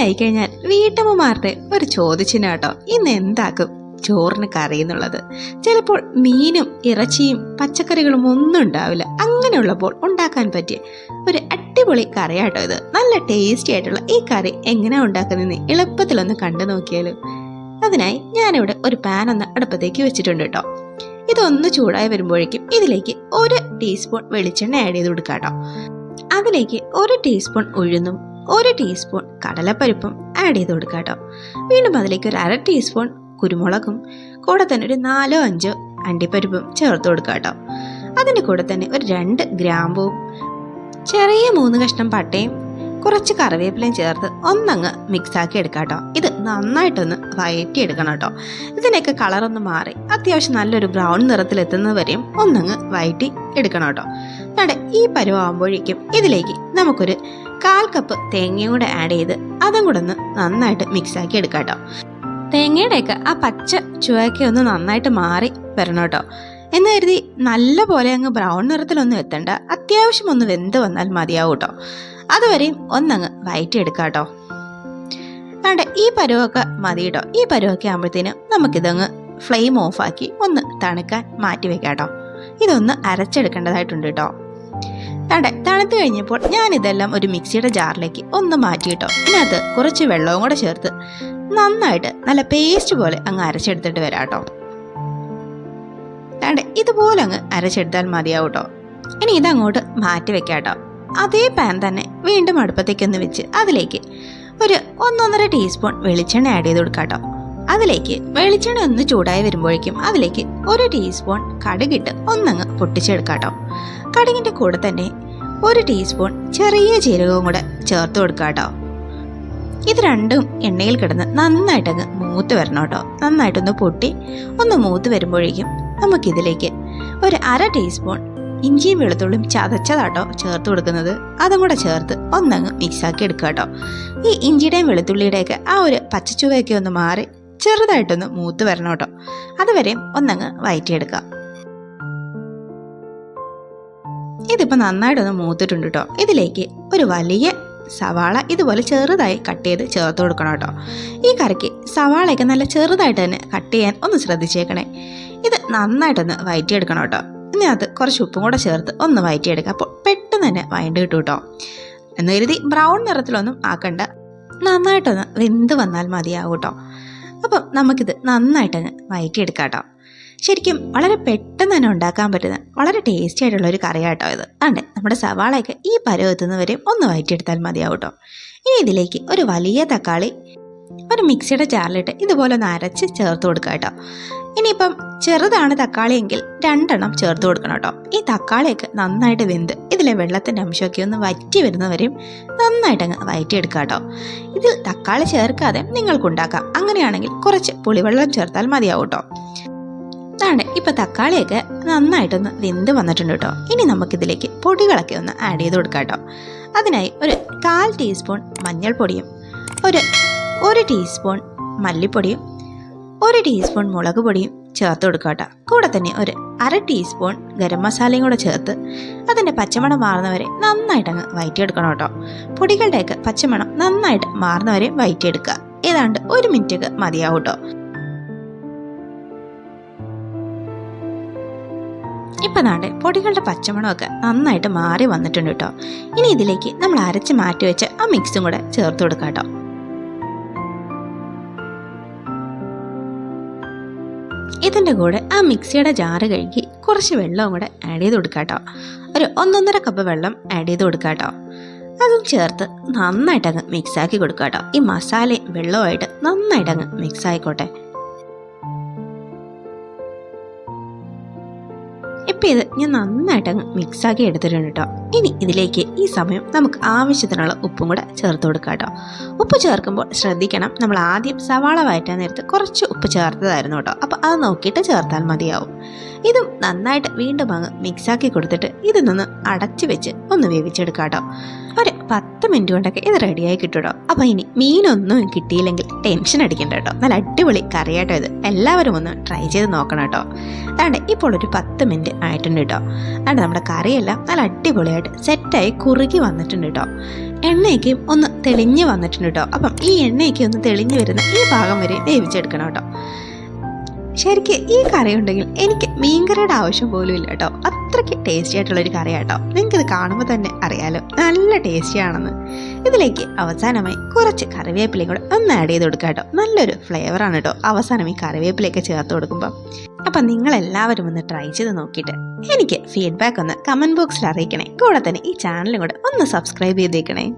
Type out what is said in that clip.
ആയിക്കഴിഞ്ഞാൽ വീട്ടമ്മമാരുടെ ഒരു ചോദിച്ചിന് കേട്ടോ ഇന്ന് എന്താക്കും? ചോറിന് കറി എന്നുള്ളത്. ചിലപ്പോൾ മീനും ഇറച്ചിയും പച്ചക്കറികളും ഒന്നും ഉണ്ടാവില്ല. അങ്ങനെയുള്ളപ്പോൾ ഉണ്ടാക്കാൻ പറ്റിയ ഒരു അടിപൊളി കറിയാട്ടോ ഇത്. നല്ല ടേസ്റ്റി ആയിട്ടുള്ള ഈ കറി എങ്ങനെയാണ് ഉണ്ടാക്കുന്നതെന്ന് എളുപ്പത്തിലൊന്ന് കണ്ടു നോക്കിയാലും. അതിനായി ഞാനിവിടെ ഒരു പാൻ ഒന്ന് അടുപ്പത്തേക്ക് വെച്ചിട്ടുണ്ട് കേട്ടോ. ഇതൊന്ന് ചൂടായി വരുമ്പോഴേക്കും ഇതിലേക്ക് ഒരു ടീസ്പൂൺ വെളിച്ചെണ്ണ ആഡ് ചെയ്ത് കൊടുക്കാം കേട്ടോ അതിലേക്ക് ഒരു ടീസ്പൂൺ ഉഴുന്നും ഒരു ടീസ്പൂൺ കടലപ്പരിപ്പും ആഡ് ചെയ്ത് കൊടുക്കാം കേട്ടോ. വീണ്ടും അതിലേക്ക് ഒരു അര ടീസ്പൂൺ കുരുമുളകും കൂടെ തന്നെ ഒരു നാലോ അഞ്ചോ അണ്ടിപ്പരിപ്പും ചേർത്ത് കൊടുക്കാം കേട്ടോ. അതിന്റെ കൂടെ തന്നെ ഒരു രണ്ട് ഗ്രാമ്പും ചെറിയ മൂന്ന് കഷ്ണം പട്ടയും കുറച്ച് കറിവേപ്പിലയും ചേർത്ത് ഒന്നങ്ങ് മിക്സാക്കി എടുക്കാം കേട്ടോ. ഇത് നന്നായിട്ടൊന്ന് വയറ്റി എടുക്കണം കേട്ടോ. ഇതിനൊക്കെ കളറൊന്ന് മാറി അത്യാവശ്യം നല്ലൊരു ബ്രൗൺ നിറത്തിലെത്തുന്നവരെയും ഒന്നങ്ങ് വയറ്റി എടുക്കണം കേട്ടോ. അവിടെ ഈ പരുവാകുമ്പോഴേക്കും ഇതിലേക്ക് നമുക്കൊരു കാൽ കപ്പ് തേങ്ങയും കൂടെ ആഡ് ചെയ്ത് അതും കൂടെ ഒന്ന് നന്നായിട്ട് മിക്സാക്കി എടുക്കാം കേട്ടോ തേങ്ങയുടെയൊക്കെ ആ പച്ച ചുവയൊക്കെ ഒന്ന് നന്നായിട്ട് മാറി വരണം കേട്ടോ എന്ന് കരുതി നല്ല പോലെ അങ്ങ് ബ്രൗൺ നിറത്തിലൊന്നും എത്തണ്ട. അത്യാവശ്യം ഒന്ന് വെന്ത് വന്നാൽ മതിയാവും കേട്ടോ അതുവരെയും ഒന്നങ്ങ് വയറ്റിയെടുക്കാം കേട്ടോ വേണ്ട ഈ പരുവൊക്കെ മതി കേട്ടോ ഈ പരുവൊക്കെ ആകുമ്പോഴത്തേനും നമുക്കിതങ്ങ് ഫ്ലെയിം ഓഫാക്കി ഒന്ന് തണുക്കാൻ മാറ്റി വെക്കാം കേട്ടോ ഇതൊന്ന് അരച്ചെടുക്കേണ്ടതായിട്ടുണ്ട് കേട്ടോ വേണ്ട തണുത്തു കഴിഞ്ഞപ്പോൾ ഞാൻ ഇതെല്ലാം ഒരു മിക്സിയുടെ ജാറിലേക്ക് ഒന്ന് മാറ്റിയിട്ടോ. ഇതിനകത്ത് കുറച്ച് വെള്ളവും കൂടെ ചേർത്ത് നന്നായിട്ട് നല്ല പേസ്റ്റ് പോലെ അങ്ങ് അരച്ചെടുത്തിട്ട് വരാം കേട്ടോ വേണ്ട ഇതുപോലെ അങ്ങ് അരച്ചെടുത്താൽ മതിയാവും കേട്ടോ ഇനി ഇതങ്ങോട്ട് മാറ്റി വെക്കാം കേട്ടോ അതേ പാൻ തന്നെ വീണ്ടും അടുപ്പത്തേക്കൊന്ന് വെച്ച് അതിലേക്ക് ഒരു ഒന്നൊന്നര ടീസ്പൂൺ വെളിച്ചെണ്ണ ആഡ് ചെയ്ത് കൊടുക്കാം കേട്ടോ അതിലേക്ക് വെളിച്ചെണ്ണ ഒന്ന് ചൂടായി വരുമ്പോഴേക്കും അതിലേക്ക് ഒരു ടീസ്പൂൺ കടുകിട്ട് ഒന്നങ്ങ് പൊട്ടിച്ചെടുക്കാട്ടോ. കടുകിന്റെ കൂടെ തന്നെ ഒരു ടീസ്പൂൺ ചെറിയ ജീരകവും കൂടെ ചേർത്ത് കൊടുക്കാട്ടോ. ഇത് രണ്ടും എണ്ണയിൽ കിടന്ന് നന്നായിട്ടങ്ങ് മൂത്ത് വരണം കേട്ടോ നന്നായിട്ടൊന്ന് പൊട്ടി ഒന്ന് മൂത്ത് വരുമ്പോഴേക്കും നമുക്കിതിലേക്ക് ഒരു അര ടീസ്പൂൺ ഇഞ്ചിയും വെളുത്തുള്ളിയും ചതച്ചതാട്ടോ ചേർത്ത് കൊടുക്കുന്നത്. അതും കൂടെ ചേർത്ത് ഒന്നങ്ങ് മിക്സാക്കി എടുക്കുക കേട്ടോ ഈ ഇഞ്ചിയുടെയും വെളുത്തുള്ളിയുടെയൊക്കെ ആ ഒരു പച്ചച്ചുവയൊക്കെ ഒന്ന് മാറി ചെറുതായിട്ടൊന്ന് മൂത്ത് വരണം കേട്ടോ. അതുവരെ ഒന്നങ്ങ് വയറ്റിയെടുക്കാം. ഇതിപ്പോൾ നന്നായിട്ടൊന്ന് മൂത്തിട്ടുണ്ട് കേട്ടോ. ഇതിലേക്ക് ഒരു വലിയ സവാള ഇതുപോലെ ചെറുതായി കട്ട് ചെയ്ത് ചേർത്ത് കൊടുക്കണം കേട്ടോ. ഈ കറിക്ക് സവാളയൊക്കെ നല്ല ചെറുതായിട്ട് തന്നെ കട്ട് ചെയ്യാൻ ഒന്ന് ശ്രദ്ധിച്ചേക്കണേ. ഇത് നന്നായിട്ടൊന്ന് വയറ്റിയെടുക്കണം കേട്ടോ. ഇതിനകത്ത് കുറച്ച് ഉപ്പും കൂടെ ചേർത്ത് ഒന്ന് വയറ്റിയെടുക്കുക അപ്പോൾ പെട്ടെന്ന് തന്നെ വയണ്ട് കിട്ടും കേട്ടോ. എന്ന് കരുതി ബ്രൗൺ നിറത്തിലൊന്നും ആക്കണ്ട. നന്നായിട്ടൊന്ന് വെന്ത് വന്നാൽ മതിയാവും കേട്ടോ. അപ്പം നമുക്കിത് നന്നായിട്ടങ്ങ് വയറ്റിയെടുക്കാം കേട്ടോ ശരിക്കും വളരെ പെട്ടെന്ന് തന്നെ ഉണ്ടാക്കാൻ പറ്റുന്ന വളരെ ടേസ്റ്റി ആയിട്ടുള്ള ഒരു കറിയാട്ടോ ഇത്. അണ്ട് നമ്മുടെ സവാളയൊക്കെ ഈ പരുവെത്തുന്നവരെയും ഒന്ന് വയറ്റിയെടുത്താൽ മതിയാവും കേട്ടോ ഇനി ഇതിലേക്ക് ഒരു വലിയ തക്കാളി ഒരു മിക്സിയുടെ ജാറിലിട്ട് ഇതുപോലെ ഒന്ന് അരച്ച് ചേർത്ത് കൊടുക്കുക കേട്ടോ ഇനിയിപ്പം ചെറുതാണ് തക്കാളി എങ്കിൽ രണ്ടെണ്ണം ചേർത്ത് കൊടുക്കണം കേട്ടോ. ഈ തക്കാളിയൊക്കെ നന്നായിട്ട് വെന്ത് ഇതിലെ വെള്ളത്തിന്റെ അംശമൊക്കെ ഒന്ന് വറ്റി വരുന്നവരെയും നന്നായിട്ട് അങ്ങ് വയറ്റിയെടുക്കുക കേട്ടോ. ഇതിൽ തക്കാളി ചേർക്കാതെ നിങ്ങൾക്ക് ഉണ്ടാക്കാം. അങ്ങനെയാണെങ്കിൽ കുറച്ച് പുളിവെള്ളം ചേർത്താൽ മതിയാവും കേട്ടോ. അതാണ് ഇപ്പം തക്കാളിയൊക്കെ നന്നായിട്ടൊന്ന് വെന്ത് വന്നിട്ടുണ്ട് കേട്ടോ. ഇനി നമുക്കിതിലേക്ക് പൊടികളൊക്കെ ഒന്ന് ആഡ് ചെയ്ത് കൊടുക്കാം കേട്ടോ. അതിനായി ഒരു കാൽ ടീസ്പൂൺ മഞ്ഞൾപ്പൊടിയും ഒരു ഒരു ടീസ്പൂൺ മല്ലിപ്പൊടിയും ഒരു ടീസ്പൂൺ മുളക് പൊടിയും ചേർത്ത് കൊടുക്കുക കൂടെ തന്നെ ഒരു അര ടീസ്പൂൺ ഗരം മസാലയും കൂടെ ചേർത്ത് അതിന്റെ പച്ചമണം മാറുന്നവരെ നന്നായിട്ട് അങ്ങ് വയറ്റിയെടുക്കണം കേട്ടോ പൊടികളുടെയൊക്കെ പച്ചമണം നന്നായിട്ട് മാറുന്നവരെ വയറ്റിയെടുക്കുക. ഏതാണ്ട് ഒരു മിനിറ്റ് മതിയാവും കേട്ടോ ഇപ്പം നാണ്ട് പൊടികളുടെ പച്ചമണമൊക്കെ നന്നായിട്ട് മാറി വന്നിട്ടുണ്ട് കേട്ടോ ഇനി ഇതിലേക്ക് നമ്മൾ അരച്ച് മാറ്റി വെച്ച് ആ മിക്സും കൂടെ ചേർത്ത് കൊടുക്കാം കേട്ടോ ഇതിന്റെ കൂടെ ആ മിക്സിയുടെ ജാറ് കഴുകി കുറച്ച് വെള്ളവും കൂടെ ആഡ് ചെയ്ത് കൊടുക്കാം കേട്ടോ ഒരു ഒന്നൊന്നര കപ്പ് വെള്ളം ആഡ് ചെയ്ത് കൊടുക്കാം കേട്ടോ അതും ചേർത്ത് നന്നായിട്ട് അങ്ങ് മിക്സ് ആക്കി കൊടുക്കുക കേട്ടോ ഈ മസാലയും വെള്ളവുമായിട്ട് നന്നായിട്ട് അങ്ങ് മിക്സ് ആയിക്കോട്ടെ. ഇപ്പം ഇത് ഞാൻ നന്നായിട്ട് അങ്ങ് മിക്സ് ആക്കി എടുത്തിട്ടുണ്ട് കേട്ടോ ഇനി ഇതിലേക്ക് ഈ സമയം നമുക്ക് ആവശ്യത്തിനുള്ള ഉപ്പും കൂടെ ചേർത്ത് കൊടുക്കാം കേട്ടോ. ഉപ്പ് ചേർക്കുമ്പോൾ ശ്രദ്ധിക്കണം നമ്മൾ ആദ്യം സവാള വയറ്റാൻ നേരത്ത് കുറച്ച് ഉപ്പ് ചേർത്തതായിരുന്നു കേട്ടോ. അപ്പോൾ അത് നോക്കിയിട്ട് ചേർത്താൽ മതിയാവും. ഇതും നന്നായിട്ട് വീണ്ടും അങ്ങ് മിക്സാക്കി കൊടുത്തിട്ട് ഇതിനൊന്ന് അടച്ചു വെച്ച് ഒന്ന് വേവിച്ചെടുക്കാം കേട്ടോ. ഒരു പത്ത് മിനിറ്റ് കൊണ്ടൊക്കെ ഇത് റെഡിയായി കിട്ടും കേട്ടോ. അപ്പോൾ ഇനി മീനൊന്നും കിട്ടിയില്ലെങ്കിൽ ടെൻഷൻ അടിക്കണ്ട കേട്ടോ. നല്ല അടിപൊളി കറിയാട്ടോ ഇത്. എല്ലാവരും ഒന്ന് ട്രൈ ചെയ്ത് നോക്കണം കേട്ടോ. അതാണ്ട് ഇപ്പോൾ ഒരു പത്ത് മിനിറ്റ് ആയിട്ടുണ്ട് കേട്ടോ. അതാണ്ട് നമ്മുടെ കറിയെല്ലാം നല്ല അടിപൊളിയായിട്ട് സെറ്റായി കുറുകി വന്നിട്ടുണ്ട് കേട്ടോ എണ്ണയൊക്കെ ഒന്ന് തെളിഞ്ഞ് വന്നിട്ടുണ്ട് കേട്ടോ അപ്പം ഈ എണ്ണയൊക്കെ ഒന്ന് തെളിഞ്ഞ് വരുന്ന ഈ ഭാഗം വരെ വേവിച്ചെടുക്കണം കേട്ടോ ശരിക്ക് ഈ കറി ഉണ്ടെങ്കിൽ എനിക്ക് മീൻകറിയുടെ ആവശ്യം പോലും ഇല്ല കേട്ടോ അത്രയ്ക്ക് ടേസ്റ്റി ആയിട്ടുള്ളൊരു കറിയാട്ടോ നിങ്ങൾക്കിത് കാണുമ്പോൾ തന്നെ അറിയാലോ. നല്ല ടേസ്റ്റി ആണെന്ന്. ഇതിലേക്ക് അവസാനമായി കുറച്ച് കറിവേപ്പിലയും കൂടെ ഒന്ന് ആഡ് ചെയ്ത് കൊടുക്കാം കേട്ടോ നല്ലൊരു ഫ്ലേവറാണ് കേട്ടോ അവസാനം ഈ കറിവേപ്പിലയൊക്കെ ചേർത്ത് കൊടുക്കുമ്പോൾ അപ്പം നിങ്ങളെല്ലാവരും ഒന്ന് ട്രൈ ചെയ്ത് നോക്കിയിട്ട് എനിക്ക് ഫീഡ്ബാക്ക് ഒന്ന് കമന്റ് ബോക്സിൽ അറിയിക്കണേ. കൂടെ തന്നെ ഈ ചാനലും കൂടെ ഒന്ന് സബ്സ്ക്രൈബ് ചെയ്തേക്കണേ.